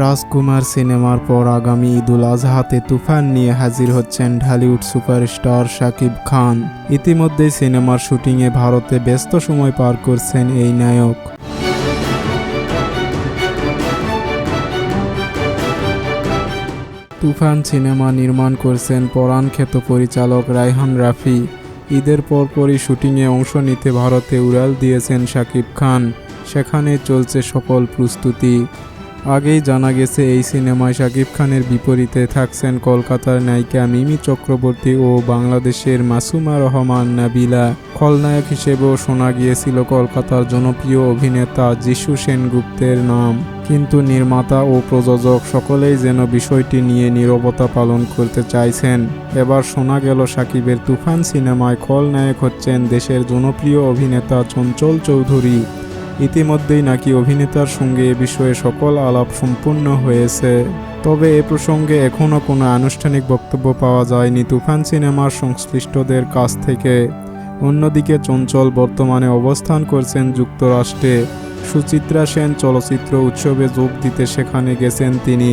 রাজকুমার সিনেমার পর আগামী ঈদুল আজহাতে তুফান নিয়ে হাজির হচ্ছেন ঢালিউড সুপারস্টার শাকিব খান। ইতিমধ্যেই সিনেমার শুটিংয়ে ভারতে ব্যস্ত সময় পার করছেন এই নায়ক। তুফান সিনেমা নির্মাণ করছেন পরাণ খ্যাত পরিচালক রায়হান রাফি। ঈদের পরপরই শুটিংয়ে অংশ নিতে ভারতে উড়াল দিয়েছেন শাকিব খান। সেখানে চলছে সকল প্রস্তুতি। আগেই জানা গেছে, এই সিনেমায় শাকিব খানের বিপরীতে থাকছেন কলকাতার নায়িকা মিমি চক্রবর্তী ও বাংলাদেশের মাসুমা রহমান নাবিলা। খলনায়ক হিসেবেও শোনা গিয়েছিল কলকাতার জনপ্রিয় অভিনেতা যিশু সেনগুপ্তের নাম। কিন্তু নির্মাতা ও প্রযোজক সকলেই যেন বিষয়টি নিয়ে নীরবতা পালন করতে চাইছেন। এবার শোনা গেল সাকিবের তুফান সিনেমায় খলনায়ক হচ্ছেন দেশের জনপ্রিয় অভিনেতা চঞ্চল চৌধুরী। ইতিমধ্যেই নাকি অভিনেতার সঙ্গে এ বিষয়ে সকল আলাপ সম্পূর্ণ হয়েছে। তবে এ প্রসঙ্গে এখনও কোনো আনুষ্ঠানিক বক্তব্য পাওয়া যায়নি তুফান সিনেমার সংশ্লিষ্টদের কাছ থেকে। অন্যদিকে চঞ্চল বর্তমানে অবস্থান করছেন যুক্তরাষ্ট্রে। সুচিত্রা সেন চলচ্চিত্র উৎসবে যোগ দিতে সেখানে গেছেন তিনি।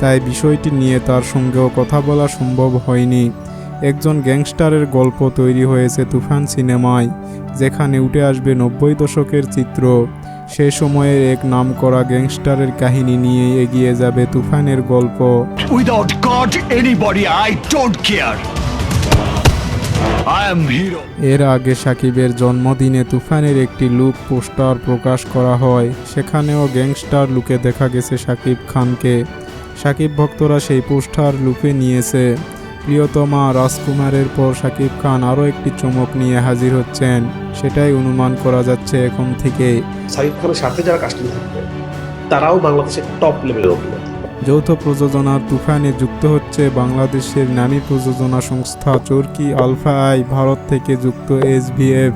তাই বিষয়টি নিয়ে তার সঙ্গেও কথা বলা সম্ভব হয়নি। একজন গ্যাংস্টারের গল্প তৈরি হয়েছে তুফান সিনেমায় যেখানে উঠে আসবে নব্বই দশকের চিত্র। সে সময়ের এক নামকরা গ্যাংস্টারের কাহিনী নিয়ে এগিয়ে যাবে তুফানের গল্প. I am hero. এর আগে সাকিবের জন্মদিনে তুফানের একটি লুক পোস্টার প্রকাশ করা হয়। সেখানেও গ্যাংস্টার লুকে দেখা গেছে সাকিব খানকে। সাকিব ভক্তরা সেই পোস্টার লুকে নিয়েছে। প্রিয়তমা রাজকুমারের পর শাকিব খান আরও একটি চমক নিয়ে হাজির হচ্ছেন। সেটাই অনুমান করা যাচ্ছে এখন থেকে। সাকিব খানের সাথে যারা কাস্টিং থাকবে তারাও বাংলাদেশের টপ লেভেলের অভিনেতা। যৌথ প্রযোজনার তুফানে যুক্ত হচ্ছে বাংলাদেশের নামী প্রযোজনা সংস্থা চরকি আলফা আই ভারত থেকে যুক্ত এসভিএফ